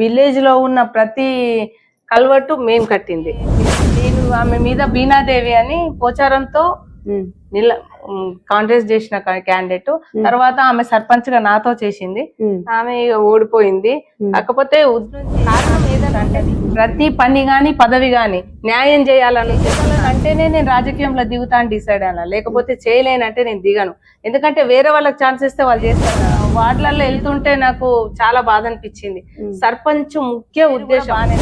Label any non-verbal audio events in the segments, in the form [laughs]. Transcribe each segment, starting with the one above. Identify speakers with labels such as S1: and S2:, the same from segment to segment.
S1: విలేజ్లో ఉన్న ప్రతి కల్వట్టు మేం కట్టింది. నేను ఆమె మీద బీనాదేవి అని పోచారంతో నిల కాంటెస్ట్ చేసిన క్యాండిడేట్ తర్వాత ఆమె సర్పంచ్గా నాతో చేసింది. ఆమె ఓడిపోయింది. కాకపోతే కారణం ఏదంటే అంటే ప్రతి పని గాని పదవి గాని న్యాయం చేయాలని అంటేనే నేను రాజకీయంలో దిగుతా అని డిసైడ్ అయినా లేకపోతే చేయలేనంటే నేను దిగను. ఎందుకంటే వేరే వాళ్ళకి ఛాన్స్ ఇస్తే వాళ్ళు చేస్తారు. వార్డులలో వెళ్తుంటే నాకు చాలా బాధ అనిపించింది. సర్పంచ్ ముఖ్య ఉద్దేశం బాగానే.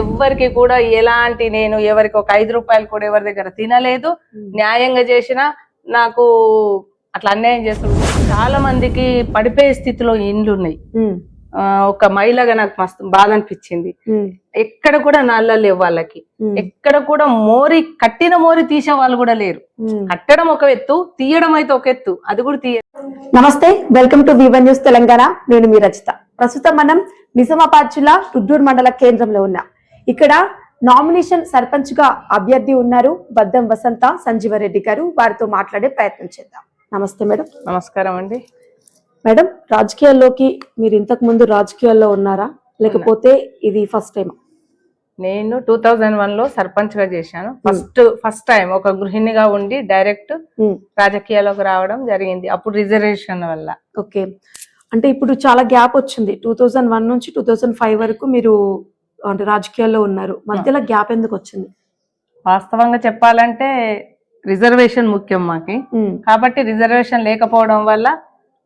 S1: ఎవ్వరికి కూడా ఎలాంటి నేను ఎవరికి ఒక ఐదు రూపాయలు కూడా ఎవరి దగ్గర తినలేదు. న్యాయంగా చేసిన నాకు అట్లా అన్యాయం చేస్తుంది చాలా మందికి పడిపోయే స్థితిలో ఇండ్లు ఉన్నాయి ఒక మహిళగా నాకు మస్తు బాధ అనిపించింది. ఎక్కడ కూడా నల్ల లేవు వాళ్ళకి. ఎక్కడ కూడా మోరి కట్టిన మోరి తీసే వాళ్ళు కూడా లేరు. కట్టడం ఒక ఎత్తు తీయడం అయితే ఒక ఎత్తు. అది కూడా తీయ
S2: నమస్తే welcome to Vivan news Telangana. నేను మీ రచిత. ప్రస్తుతం మనం నిజామాబాద్ జిల్లా రుద్దూర్ మండల కేంద్రంలో ఉన్నాం. ఇక్కడ నామినేషన్ సర్పంచ్గా అభ్యర్థి ఉన్నారు బద్దం వసంత సంజీవరెడ్డి గారు. వారితో మాట్లాడే ప్రయత్నం చేద్దాం. నమస్తే మేడం.
S1: నమస్కారం అండి.
S2: మేడం రాజకీయాల్లోకి మీరు ఇంతకు ముందు రాజకీయాల్లో ఉన్నారా? లేకపోతే ఇది ఫస్ట్ టైం
S1: నేను టూ థౌజండ్ వన్లో సర్పంచ్గా చేశాను ఫస్ట్ ఫస్ట్ టైం ఒక గృహిణిగా ఉండి డైరెక్ట్ రాజకీయాల్లోకి రావడం జరిగింది. అప్పుడు రిజర్వేషన్ వల్ల.
S2: ఓకే. అంటే ఇప్పుడు చాలా గ్యాప్ వచ్చింది. టూ థౌజండ్ వన్ నుంచి టూ థౌజండ్ ఫైవ్ వరకు మీరు అంటే రాజకీయాల్లో ఉన్నారు. మధ్యలో గ్యాప్ ఎందుకు వచ్చింది?
S1: వాస్తవంగా చెప్పాలంటే రిజర్వేషన్ ముఖ్యం మాకి. కాబట్టి రిజర్వేషన్ లేకపోవడం వల్ల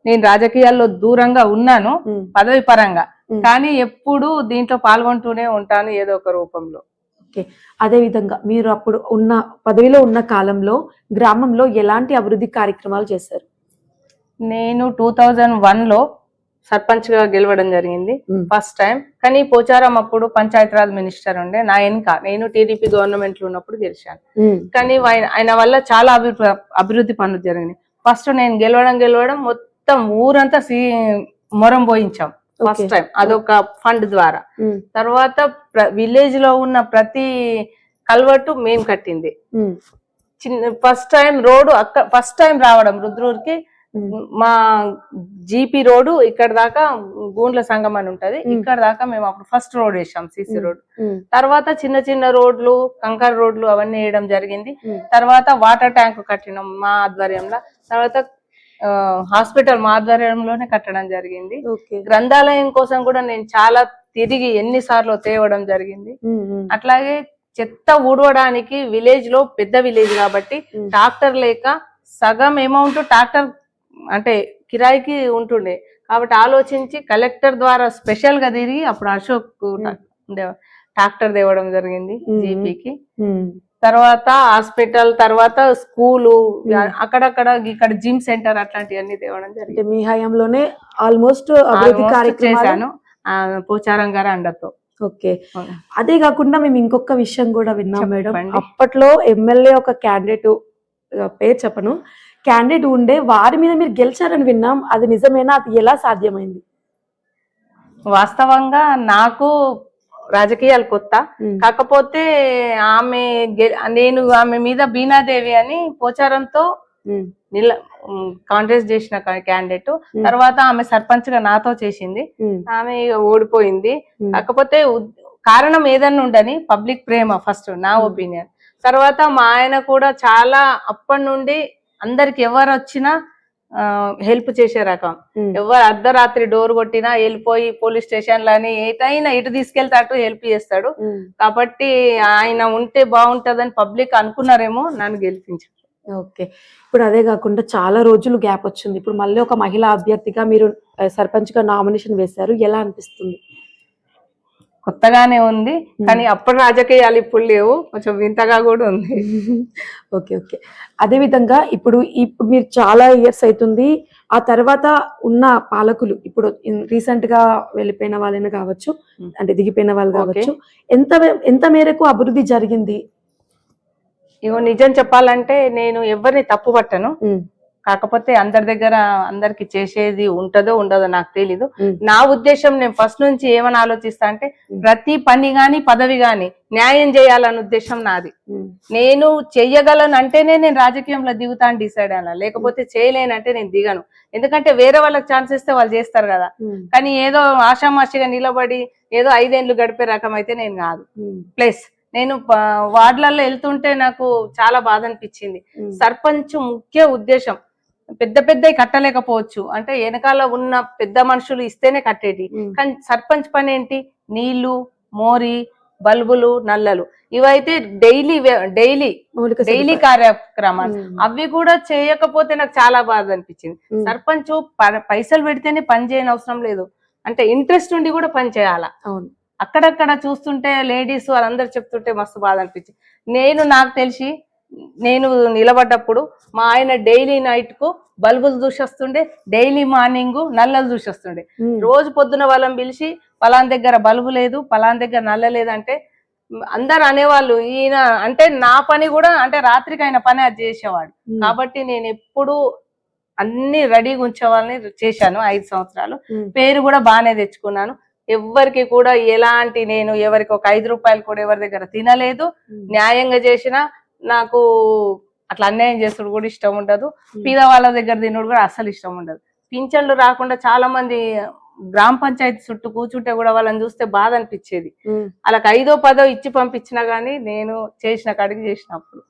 S1: నేను రాజకీయాల్లో దూరంగా ఉన్నాను పదవి పరంగా. కానీ ఎప్పుడు దీంట్లో పాల్గొంటూనే ఉంటాను ఏదో ఒక రూపంలో.
S2: ఓకే. అదే విధంగా మీరు అప్పుడు ఉన్న పదవిలో ఉన్న కాలంలో గ్రామంలో ఎలాంటి అభివృద్ధి కార్యక్రమాలు చేశారు?
S1: నేను టూ థౌజండ్ వన్లో సర్పంచ్గా గెలవడం జరిగింది. First time. కానీ పోచారం అప్పుడు పంచాయతీరాజ్ మినిస్టర్ ఉండే నా వెనుక నేను టీడీపీ గవర్నమెంట్లో ఉన్నప్పుడు గెలిచాను. కానీ ఆయన ఆయన వల్ల చాలా అభివృద్ధి అభివృద్ధి పనులు జరిగినాయి. ఫస్ట్ నేను గెలవడం గెలవడం మొత్తం ఊరంతా సీ మొరం పోయించాం. ఫస్ట్. టైం అదొక ఫండ్ ద్వారా. తర్వాత విలేజ్లో ఉన్న ప్రతి కల్వట్టు మేము కట్టింది. చిన్న ఫస్ట్ టైం రోడ్డు అక్క ఫస్ట్ టైం రావడం రుద్రూర్కి మా జీపీ రోడ్డు ఇక్కడ దాకా గూండ్ల సంగం అని ఉంటది. ఇక్కడ దాకా మేము అప్పుడు ఫస్ట్ రోడ్ వేసాం సిసి. రోడ్ తర్వాత చిన్న చిన్న రోడ్లు కంకర రోడ్లు అవన్నీ వేయడం జరిగింది. తర్వాత వాటర్ ట్యాంక్ కట్టినాం మా ఆధ్వర్యంలో. తర్వాత హాస్పిటల్ మా ఆధ్వర్యంలోనే కట్టడం జరిగింది. గ్రంథాలయం కోసం కూడా నేను చాలా తిరిగి ఎన్నిసార్లు తేవడం జరిగింది. అట్లాగే చెత్త ఊడవడానికి విలేజ్లో పెద్ద విలేజ్ కాబట్టి ట్రాక్టర్ లేక సగం అమౌంట్ ట్రాక్టర్ అంటే కిరాయికి ఉంటుండే. కాబట్టి ఆలోచించి కలెక్టర్ ద్వారా స్పెషల్గా తిరిగి అప్పుడు అశోక్ ట్రాక్టర్ తేవడం జరిగింది. జీపీకి. తర్వాత హాస్పిటల్ తర్వాత స్కూలు. అక్కడక్కడ ఇక్కడ జిమ్ సెంటర్ అట్లాంటివన్నీ తేవడం జరిగింది.
S2: మీ హయాంలోనే ఆల్మోస్ట్ అభివృద్ధి
S1: Almost
S2: కార్యక్రమాలు?
S1: చేశాను. పోచారం గారు అండతో.
S2: ఓకే. అదే కాకుండా మేము ఇంకొక విషయం కూడా విన్నాం మేడం. అప్పట్లో ఎమ్మెల్యే ఒక క్యాండిడేట్ పేరు చెప్పను. క్యాండిడేట్ ఉండే వారి మీద మీరు గెలిచారని విన్నాం. అది నిజమేనా? అది ఎలా సాధ్యమైంది?
S1: వాస్తవంగా నాకు రాజకీయాలు కొత్త. కాకపోతే ఆమె నేను ఆమె మీద బీనాదేవి అని పోచారంతో నిల కాంటెస్ట్ చేసిన క్యాండిడేట్. తర్వాత ఆమె సర్పంచ్గా నాతో చేసింది. ఆమె ఓడిపోయింది. కాకపోతే కారణం ఏదన్నా ఉండని పబ్లిక్ ప్రేమ ఫస్ట్ నా. ఒపీనియన్ తర్వాత మా ఆయన కూడా చాలా అప్పటి నుండి అందరికి ఎవరు వచ్చినా హెల్ప్ చేసే రకం. ఎవరు అర్ధరాత్రి డోర్ కొట్టినా వెళ్ళిపోయి పోలీస్ స్టేషన్లని ఏటైనా ఇటు తీసుకెళ్తే అటు హెల్ప్ చేస్తాడు. కాబట్టి ఆయన ఉంటే బాగుంటదని పబ్లిక్ అనుకున్నారేమో నన్ను గెలిపించారు.
S2: ఓకే. ఇప్పుడు అదే కాకుండా చాలా రోజులు గ్యాప్ వచ్చింది. ఇప్పుడు మళ్ళీ ఒక మహిళా అభ్యర్థిగా మీరు సర్పంచ్గా నామినేషన్ వేశారు. ఎలా అనిపిస్తుంది?
S1: కొత్తగానే ఉంది కానీ అప్పటి రాజకీయాలు ఇప్పుడు లేవు. కొంచెం వింతగా కూడా ఉంది. [laughs]
S2: Okay okay. అదే విధంగా ఇప్పుడు ఇప్పుడు మీరు చాలా ఇయర్స్ అవుతుంది ఆ తర్వాత ఉన్న పాలకులు ఇప్పుడు రీసెంట్గా వెళ్ళిపోయిన వాళ్ళైనా కావచ్చు. అంటే దిగిపోయిన వాళ్ళు. కావచ్చు ఎంత ఎంత మేరకు అభివృద్ధి జరిగింది?
S1: ఇగో నిజం చెప్పాలంటే నేను ఎవరిని తప్పు పట్టను కాకపోతే అందరి దగ్గర అందరికి చేసేది ఉంటదో ఉండదో నాకు తెలీదు. నా ఉద్దేశం నేను ఫస్ట్ నుంచి ఏమని ఆలోచిస్తా అంటే. ప్రతి పని గాని పదవి గాని న్యాయం చేయాలన్న ఉద్దేశం నాది. నేను చెయ్యగలను అంటేనే నేను రాజకీయంలో దిగుతా అని డిసైడ్ అయినా లేకపోతే చేయలేనంటే నేను దిగను ఎందుకంటే వేరే వాళ్ళకి ఛాన్స్ ఇస్తే వాళ్ళు చేస్తారు కదా. కానీ ఏదో ఆషామాషిగా నిలబడి ఏదో ఐదేండ్లు గడిపే రకం అయితే నేను కాదు. ప్లస్ నేను వార్డులలో వెళ్తుంటే నాకు చాలా బాధ అనిపించింది. సర్పంచ్ ముఖ్య ఉద్దేశం పెద్ద పెద్దవి కట్టలేకపోవచ్చు. అంటే వెనకాల ఉన్న పెద్ద మనుషులు ఇస్తేనే కట్టేటి. కానీ సర్పంచ్ పని ఏంటి నీళ్ళు మోరి బల్బులు నల్లలు. ఇవైతే డైలీ డైలీ డైలీ. కార్యక్రమాలు. అవి కూడా చేయకపోతే నాకు చాలా బాధ అనిపించింది. సర్పంచ్ పైసలు పెడితేనే పని చేయని అవసరం లేదు. అంటే ఇంట్రెస్ట్ ఉండి కూడా పని చేయాలా?
S2: అవును.
S1: అక్కడక్కడ చూస్తుంటే లేడీస్ వాళ్ళందరూ చెప్తుంటే మస్తు బాధ అనిపించింది నేను నాకు తెలిసి నేను నిలబడ్డప్పుడు మా ఆయన డైలీ నైట్కు బల్బులు చూసొస్తుండే డైలీ మార్నింగ్ నల్లలు చూసొస్తుండే
S2: ఉమ్.
S1: రోజు పొద్దున వాళ్ళని పిలిచి పలాన్ దగ్గర బల్బు లేదు పలాన్ దగ్గర నల్ల లేదంటే అందరు అనేవాళ్ళు ఈయన అంటే నా పని కూడా అంటే రాత్రికి ఆయన పని అది చేసేవాడు. కాబట్టి నేను ఎప్పుడు అన్ని రెడీగా ఉంచేవాళ్ళని చేశాను ఐదు సంవత్సరాలు. పేరు కూడా బాగానే తెచ్చుకున్నాను ఎవరికి కూడా ఎలాంటి నేను ఎవరికి ఒక ఐదు రూపాయలు కూడా ఎవరి దగ్గర తినలేదు. న్యాయంగా చేసిన నాకు అట్లా అన్యాయం చేసుడు కూడా ఇష్టం ఉండదు. పీద వాళ్ళ దగ్గర తినుడు కూడా అస్సలు ఇష్టం ఉండదు. పింఛన్లు రాకుండా చాలా మంది గ్రామ పంచాయతీ చుట్టూ కూర్చుంటే కూడా వాళ్ళని చూస్తే బాధ అనిపించేది. వాళ్ళకి ఐదో పదో ఇచ్చి పంపించినా గానీ నేను చేసిన కాడికి చేసినప్పుడు.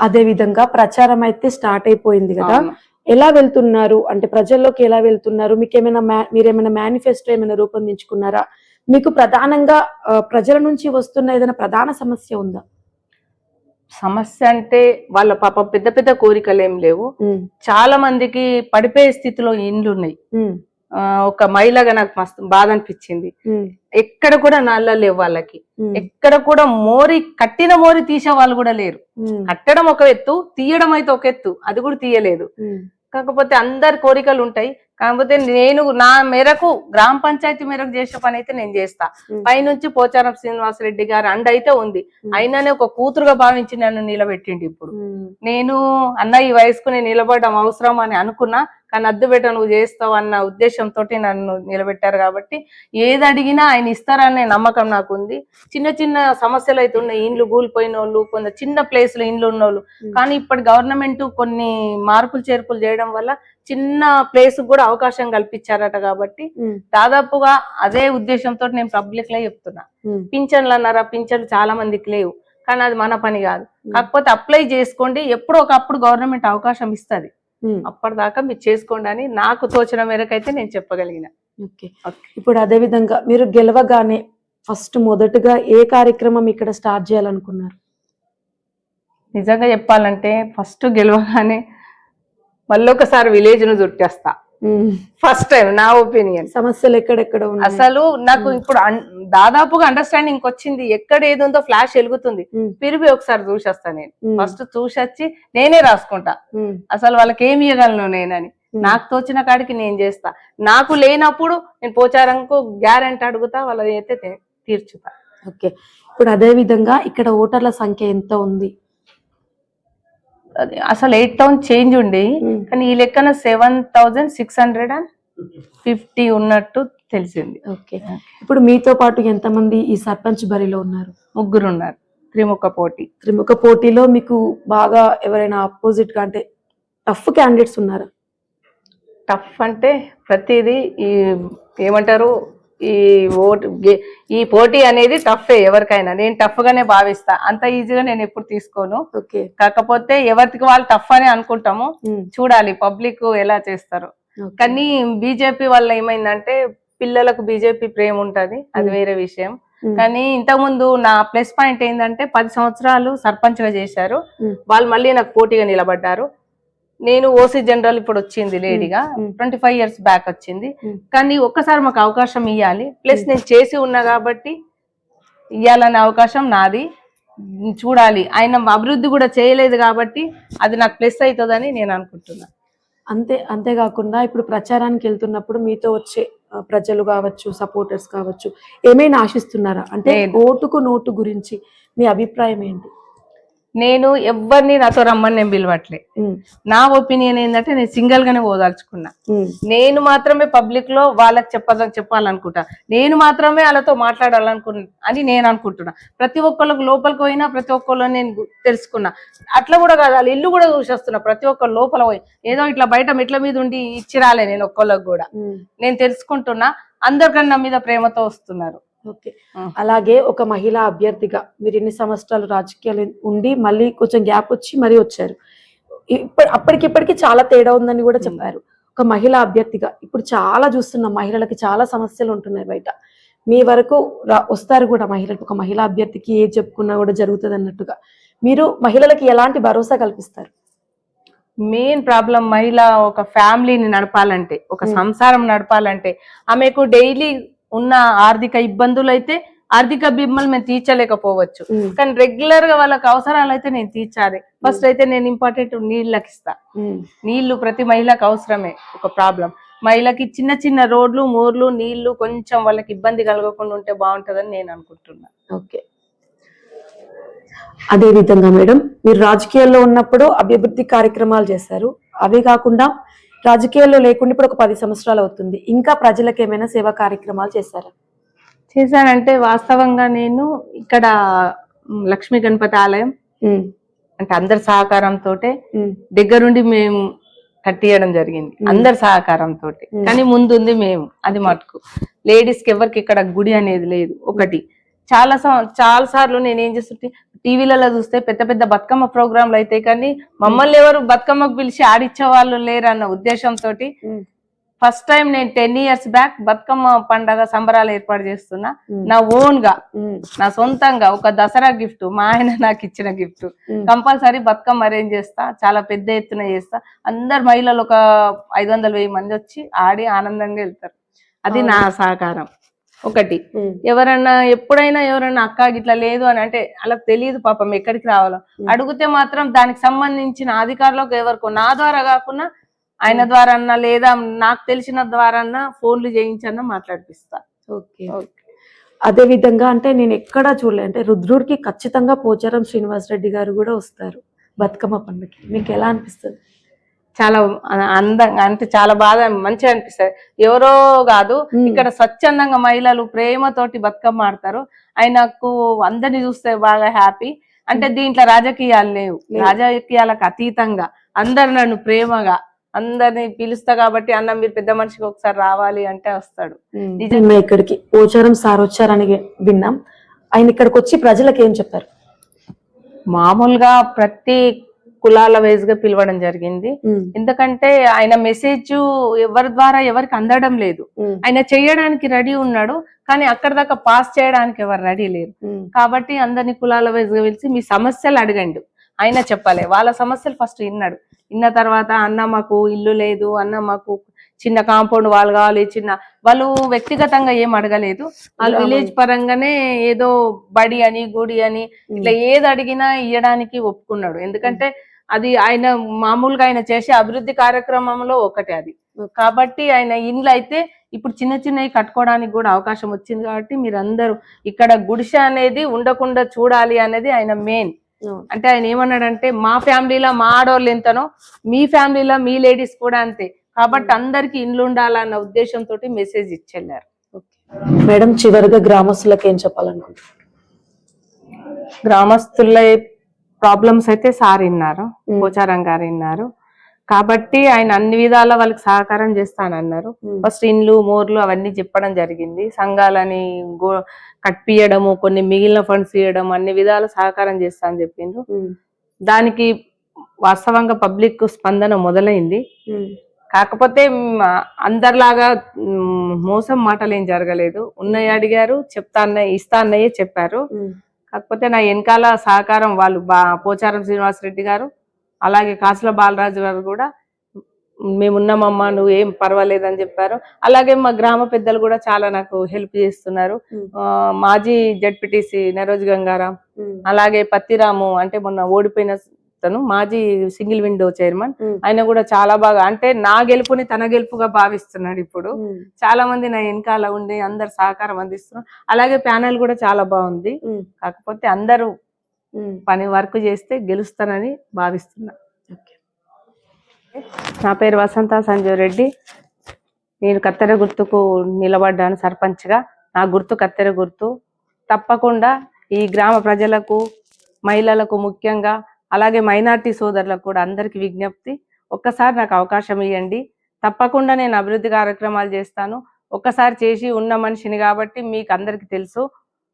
S2: అదే విధంగా ప్రచారం అయితే స్టార్ట్ అయిపోయింది కదా. ఎలా వెళ్తున్నారు? అంటే ప్రజల్లోకి ఎలా వెళ్తున్నారు? మీకు ఏమైనా మీరేమైనా మేనిఫెస్టో ఏమైనా రూపొందించుకున్నారా? మీకు ప్రధానంగా ప్రజల నుంచి వస్తున్న ఏదైనా ప్రధాన సమస్య ఉందా?
S1: సమస్య అంటే వాళ్ళ పాప పెద్ద పెద్ద కోరికలు ఏం లేవు. చాలా మందికి పడిపోయే స్థితిలో ఇండ్లు ఉన్నాయి ఒక మహిళగా నాకు మస్తు బాధ అనిపించింది. ఎక్కడ కూడా నల్ల లేవు వాళ్ళకి. ఎక్కడ కూడా మోరి కట్టిన మోరి తీసే వాళ్ళు కూడా లేరు. కట్టడం ఒక ఎత్తు తీయడం అయితే ఒక ఎత్తు అది కూడా తీయలేదు. కాకపోతే అందరి కోరికలు ఉంటాయి కాకపోతే నేను నా మేరకు గ్రామ పంచాయతీ మేరకు చేసే పని అయితే నేను చేస్తా. పైనుంచి పోచారం శ్రీనివాసరెడ్డి గారు అండ అయితే ఉంది. అయినానే ఒక కూతురుగా భావించి నన్ను నిలబెట్టిండి ఇప్పుడు. నేను అన్న ఈ వయసుకు నేను నిలబడడం అవసరం అని అనుకున్నా కానీ అద్దు పెట్ట నువ్వు చేస్తావు అన్న ఉద్దేశంతో నన్ను నిలబెట్టారు కాబట్టి ఏది అడిగినా ఆయన ఇస్తారనే నమ్మకం నాకు ఉంది చిన్న చిన్న సమస్యలు అయితే ఉన్నాయి ఇండ్లు కూలిపోయిన వాళ్ళు కొంత చిన్న ప్లేస్లో ఇండ్లు ఉన్న వాళ్ళు. కానీ ఇప్పటి గవర్నమెంట్ కొన్ని మార్పులు చేర్పులు చేయడం వల్ల చిన్న ప్లేస్ కూడా అవకాశం కల్పించారట కాబట్టి. దాదాపుగా అదే ఉద్దేశంతో నేను పబ్లిక్లో చెప్తున్నా. పింఛన్లు అన్నారా పింఛన్లు చాలా మందికి లేవు కానీ అది మన పని కాదు. కాకపోతే అప్లై చేసుకోండి ఎప్పుడో ఒకప్పుడు గవర్నమెంట్ అవకాశం ఇస్తది. అప్పటిదాకా మీరు చేసుకోండి అని నాకు తోచిన మేరకు అయితే నేను చెప్పగలిగిన.
S2: ఓకే. ఇప్పుడు అదే విధంగా మీరు గెలవగానే ఫస్ట్ మొదటగా ఏ కార్యక్రమం ఇక్కడ స్టార్ట్ చేయాలనుకున్నారు?
S1: నిజంగా చెప్పాలంటే ఫస్ట్ గెలవగానే మళ్ళీ ఒకసారి విలేజ్ను చుట్టేస్తా.
S2: ఉమ్.
S1: ఫస్ట్ టైం నా ఒపీనియన్.
S2: సమస్యలు ఎక్కడెక్కడ ఉన్నాయి?
S1: అసలు నాకు. ఇప్పుడు దాదాపుగా అండర్స్టాండింగ్ వచ్చింది ఎక్కడ ఏది ఉందో ఫ్లాష్ వెలుగుతుంది. తిరిగి ఒకసారి చూసేస్తా నేను. ఫస్ట్ చూసొచ్చి నేనే రాసుకుంటా. అసలు వాళ్ళకి ఏమి ఇవ్వగలను నేనని. నాకు తోచిన కాడికి నేను చేస్తా నాకు లేనప్పుడు నేను పోచారంకు గ్యారెంటీ అడుగుతా వాళ్ళది అయితే తీర్చుతా
S2: ఓకే ఇప్పుడు అదే విధంగా ఇక్కడ ఓటర్ల సంఖ్య ఎంత ఉంది
S1: అసలు ఎయిట్ టౌన్ చేంజ్ ఉండి. కానీ ఈ లెక్కన seven thousand six hundred and fifty ఉన్నట్టు తెలిసింది.
S2: ఓకే. ఇప్పుడు మీతో పాటు ఎంతమంది ఈ సర్పంచ్ బరిలో ఉన్నారు?
S1: ముగ్గురు ఉన్నారు త్రిముఖ పోటీ.
S2: త్రిముఖ పోటీలో మీకు బాగా ఎవరైనా అపోజిట్గా అంటే టఫ్ క్యాండిడేట్స్ ఉన్నారా?
S1: టఫ్ అంటే ప్రతిదీ ఈ ఏమంటారు? ఈ ఓటు ఈ పోటీ అనేది టఫే ఎవరికైనా. నేను టఫ్ గానే భావిస్తా. అంత ఈజీగా నేను ఎప్పుడు తీసుకోను.
S2: ఓకే.
S1: కాకపోతే ఎవరికి వాళ్ళు టఫ్ అని అనుకుంటాము. చూడాలి పబ్లిక్ ఎలా చేస్తారు. కానీ బీజేపీ వల్ల ఏమైందంటే పిల్లలకు బీజేపీ ప్రేమ ఉంటది అది. వేరే విషయం. కానీ ఇంతకుముందు నా ప్లస్ పాయింట్ ఏంటంటే పది సంవత్సరాలు సర్పంచ్గా చేశారు. వాళ్ళు మళ్ళీ నాకు పోటీగా నిలబడ్డారు నేను ఓసీ జనరల్ ఇప్పుడు వచ్చింది లేడీగా. ట్వంటీ ఫైవ్ ఇయర్స్ బ్యాక్ వచ్చింది. కానీ ఒక్కసారి మాకు అవకాశం ఇవ్వాలి ప్లస్. నేను చేసి ఉన్నా కాబట్టి ఇవ్వాలనే అవకాశం నాది చూడాలి ఆయన అభివృద్ధి కూడా చేయలేదు కాబట్టి అది నాకు ప్లస్ అవుతుందని నేను అనుకుంటున్నా
S2: అంతే అంతేకాకుండా ఇప్పుడు ప్రచారానికి వెళ్తున్నప్పుడు మీతో వచ్చే ప్రజలు కావచ్చు సపోర్టర్స్ కావచ్చు ఏమైనా ఆశిస్తున్నారా అంటే. ఓటుకు నోటు గురించి మీ అభిప్రాయం ఏంటి
S1: నేను ఎవరిని నాతో రమ్మని నేను పిలవట్లే. నా ఒపీనియన్ ఏంటంటే నేను సింగిల్ గానే పోదలుచుకున్నా. నేను మాత్రమే పబ్లిక్లో వాళ్ళకి చెప్పాలని చెప్పాలనుకుంటా. నేను మాత్రమే వాళ్ళతో మాట్లాడాలనుకు అని నేను అనుకుంటున్నా. ప్రతి ఒక్కళ్ళకి లోపలికి పోయినా ప్రతి ఒక్కళ్ళు నేను తెలుసుకున్నా. అట్లా కూడా కాదు వాళ్ళ ఇల్లు కూడా చూసేస్తున్నా. ప్రతి ఒక్కరు లోపల పోయి ఏదో ఇట్లా బయట మెట్ల మీద ఉండి ఇచ్చి రాలే నేను ఒక్కళ్ళకి కూడా. నేను తెలుసుకుంటున్నా. అందరికన్నా నా మీద ప్రేమతో వస్తున్నారు.
S2: ఓకే. అలాగే ఒక మహిళా అభ్యర్థిగా మీరు ఎన్ని సంవత్సరాలు రాజకీయాలు ఉండి మళ్ళీ కొంచెం గ్యాప్ వచ్చి మరీ వచ్చారు. ఇప్పుడు అప్పటికిప్పటికి చాలా తేడా ఉందని కూడా చెప్పారు. ఒక మహిళా అభ్యర్థిగా ఇప్పుడు చాలా చూస్తున్నాం మహిళలకి చాలా సమస్యలు ఉంటున్నాయి బయట. మీ వరకు వస్తారు కూడా మహిళలకు ఒక మహిళా అభ్యర్థికి ఏది చెప్పుకున్నా కూడా జరుగుతుంది అన్నట్టుగా. మీరు మహిళలకి ఎలాంటి భరోసా కల్పిస్తారు?
S1: మెయిన్ ప్రాబ్లం మహిళ ఒక ఫ్యామిలీని నడపాలంటే ఒక. సంసారం నడపాలంటే ఆమెకు డైలీ ఉన్న ఆర్థిక ఇబ్బందులు అయితే ఆర్థిక బిమ్మలు మేము తీర్చలేకపోవచ్చు. కానీ రెగ్యులర్గా వాళ్ళకి అవసరాలు అయితే నేను తీర్చాలి. ఫస్ట్ అయితే నేను ఇంపార్టెంట్ నీళ్ళకి ఇస్తా. నీళ్ళు ప్రతి మహిళకు అవసరమే ఒక ప్రాబ్లం. మహిళకి చిన్న చిన్న రోడ్లు మూర్లు నీళ్ళు కొంచెం వాళ్ళకి ఇబ్బంది కలగకుండా ఉంటే బాగుంటదని నేను అనుకుంటున్నా.
S2: ఓకే. అదే విధంగా మేడం మీరు రాజకీయాల్లో ఉన్నప్పుడు అభివృద్ధి కార్యక్రమాలు చేశారు. అవే కాకుండా రాజకీయాల్లో లేకుండా ఇప్పుడు ఒక పది సంవత్సరాలు అవుతుంది. ఇంకా ప్రజలకు ఏమైనా సేవా కార్యక్రమాలు చేశారా?
S1: చేశానంటే వాస్తవంగా నేను ఇక్కడ లక్ష్మీ గణపతి ఆలయం అంటే అందరి సహకారంతో దగ్గరుండి మేము కట్టియడం జరిగింది. అందరి సహకారంతో. కానీ ముందుంది మేము అది మటుకు. లేడీస్కి ఎవరికి ఇక్కడ గుడి అనేది లేదు ఒకటి. చాలా సం- చాలా సార్లు నేను ఏం చేస్తుంటే టీవీలలో చూస్తే పెద్ద పెద్ద బతుకమ్మ ప్రోగ్రాంలు అయితే కానీ మమ్మల్ని ఎవరు బతుకమ్మకు పిలిచి ఆడిచ్చే వాళ్ళు లేరు అన్న ఉద్దేశంతో ఫస్ట్ టైం నేను టెన్ ఇయర్స్ బ్యాక్ బతుకమ్మ పండగ సంబరాలు ఏర్పాటు చేస్తున్నా. నా
S2: ఓన్గా
S1: నా సొంతంగా ఒక దసరా గిఫ్ట్ మా ఆయన నాకు ఇచ్చిన గిఫ్ట్. కంపల్సరీ బతుకమ్మ అరేంజ్ చేస్తా చాలా పెద్ద ఎత్తున చేస్తా. అందరు మహిళలు ఒక ఐదు వందల వెయ్యి మంది వచ్చి ఆడి ఆనందంగా వెళ్తారు. అది నా సహకారం. ఒకటి. ఎవరన్నా ఎప్పుడైనా ఎవరన్నా అక్క గిట్లా లేదు అని అంటే అలా తెలియదు పాపం ఎక్కడికి రావాలో. అడిగితే మాత్రం దానికి సంబంధించిన అధికారులకు ఎవరికో నా ద్వారా కాకుండా ఆయన ద్వారా అన్నా లేదా నాకు తెలిసిన ద్వారా అన్నా ఫోన్లు చేయించన్నా మాట్లాడిపిస్తా.
S2: ఓకే. అదే విధంగా అంటే నేను ఎక్కడా చూడలే. అంటే రుద్రూర్కి ఖచ్చితంగా పోచారం శ్రీనివాస్ రెడ్డి గారు కూడా వస్తారు బతుకమ్మ పండుగకి. మీకు ఎలా అనిపిస్తుంది?
S1: చాలా అందంగా అంటే చాలా బాగా మంచిగా అనిపిస్తుంది. ఎవరో కాదు. ఇక్కడ స్వచ్ఛందంగా మహిళలు ప్రేమతోటి బతుకమ్మ ఆడతారు ఆయనకు అందరిని చూస్తే బాగా హ్యాపీ. అంటే దీంట్లో రాజకీయాలు లేవు. రాజకీయాలకు అతీతంగా అందరు నన్ను ప్రేమగా అందరిని పిలుస్తా కాబట్టి అన్న మీరు పెద్ద మనిషికి ఒకసారి రావాలి అంటే వస్తాడు.
S2: నిన్న ఇక్కడికి. పోచారం సార్ వచ్చారని విన్నాం. ఆయన ఇక్కడికి వచ్చి ప్రజలకు ఏం చెప్పారు?
S1: మామూలుగా ప్రతి కులాల వైజ్గా పిలవడం జరిగింది. ఎందుకంటే ఆయన మెసేజ్ ఎవరి ద్వారా ఎవరికి అందడం లేదు. ఆయన చేయడానికి రెడీ ఉన్నాడు కానీ అక్కడ దాకా పాస్ చేయడానికి ఎవరు రెడీ లేరు. కాబట్టి అందరిని కులాల వైజ్గా పిలిచి మీ సమస్యలు అడగండి. ఆయన చెప్పాలి. వాళ్ళ సమస్యలు ఫస్ట్ విన్నాడు. విన్న తర్వాత అన్న మాకు ఇల్లు లేదు అన్న మాకు చిన్న కాంపౌండ్ వాళ్ళు కావాలి చిన్న వాళ్ళు వ్యక్తిగతంగా ఏం అడగలేదు. వాళ్ళు. విలేజ్ పరంగానే ఏదో బడి అని గుడి అని ఇట్లా ఏది అడిగినా ఇవ్వడానికి ఒప్పుకున్నాడు. ఎందుకంటే అది ఆయన మామూలుగా ఆయన చేసే అభివృద్ధి కార్యక్రమంలో ఒకటి అది. కాబట్టి ఆయన ఇండ్లు అయితే ఇప్పుడు చిన్న చిన్నవి కట్టుకోవడానికి కూడా అవకాశం వచ్చింది కాబట్టి మీరందరూ ఇక్కడ గుడిసె అనేది ఉండకుండా చూడాలి అనేది ఆయన మెయిన్. అంటే ఆయన ఏమన్నాడంటే మా ఫ్యామిలీలో మా ఆడవాళ్ళు ఎంతనో మీ ఫ్యామిలీలో మీ లేడీస్ కూడా అంతే. కాబట్టి అందరికి ఇండ్లు ఉండాలన్న ఉద్దేశంతో మెసేజ్ ఇచ్చెళ్ళారు
S2: మేడం చివరిగా గ్రామస్తులకు ఏం చెప్పాలనుకుంటున్నారు?
S1: గ్రామస్తుల ప్రాబ్లమ్స్ అయితే సార్ విన్నారు. పోచారం గారు విన్నారు కాబట్టి ఆయన అన్ని విధాల వాళ్ళకి సహకారం చేస్తానన్నారు. ఫస్ట్ ఇండ్లు మోర్లు అవన్నీ చెప్పడం జరిగింది. సంఘాలని గో కట్పియడము కొన్ని మిగిలిన ఫండ్స్ ఇవ్వడం అన్ని విధాల సహకారం చేస్తా అని చెప్పిండ్రు. దానికి వాస్తవంగా పబ్లిక్ స్పందన మొదలైంది. కాకపోతే అందరిలాగా మోసం మాటలు ఏం జరగలేదు. ఉన్నవి అడిగారు చెప్తా అన్నయ్య ఇస్తా అన్నయ్యే చెప్పారు. కాకపోతే నా వెనకాల సహకారం వాళ్ళు బా పోచారం శ్రీనివాస్ రెడ్డి గారు అలాగే కాసుల బాలరాజు గారు కూడా మేమున్నామమ్మా నువ్వు ఏం పర్వాలేదు అని చెప్పారు. అలాగే మా గ్రామ పెద్దలు కూడా చాలా నాకు హెల్ప్ చేస్తున్నారు. మాజీ జడ్పీటీసీ నరోజ్ గంగారాం అలాగే పత్తిరాము అంటే మొన్న ఓడిపోయిన తను మాజీ సింగిల్ విండో చైర్మన్. ఆయన కూడా చాలా బాగా అంటే నా గెలుపుని తన గెలుపుగా భావిస్తున్నాడు ఇప్పుడు. చాలా మంది నా వెనకాల ఉండి అందరు సహకారం అందిస్తున్నారు. అలాగే ప్యానెల్ కూడా చాలా బాగుంది. కాకపోతే అందరూ పని వర్క్ చేస్తే గెలుస్తానని భావిస్తున్నా. నా పేరు వసంత సంజీవ్ రెడ్డి. నేను కత్తెర గుర్తుకు నిలబడ్డాను సర్పంచ్గా. నా గుర్తు కత్తెర గుర్తు. తప్పకుండా ఈ గ్రామ ప్రజలకు మహిళలకు ముఖ్యంగా అలాగే మైనార్టీ సోదరులకు కూడా అందరికీ విజ్ఞప్తి. ఒక్కసారి నాకు అవకాశం ఇవ్వండి తప్పకుండా నేను అభివృద్ధి కార్యక్రమాలు చేస్తాను. ఒక్కసారి చేసి ఉన్న మనిషిని కాబట్టి మీకు అందరికీ తెలుసు.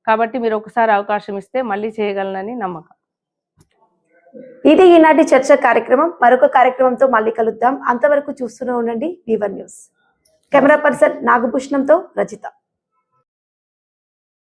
S1: కాబట్టి మీరు ఒకసారి అవకాశం ఇస్తే మళ్ళీ చేయగలనని నమ్మకం.
S2: ఇది ఈనాటి చర్చ కార్యక్రమం. మరొక కార్యక్రమంతో మళ్ళీ కలుద్దాం. అంతవరకు చూస్తూనే ఉండండి. వివర్ న్యూస్ కెమెరా పర్సన్ నాగభూషణంతో రచిత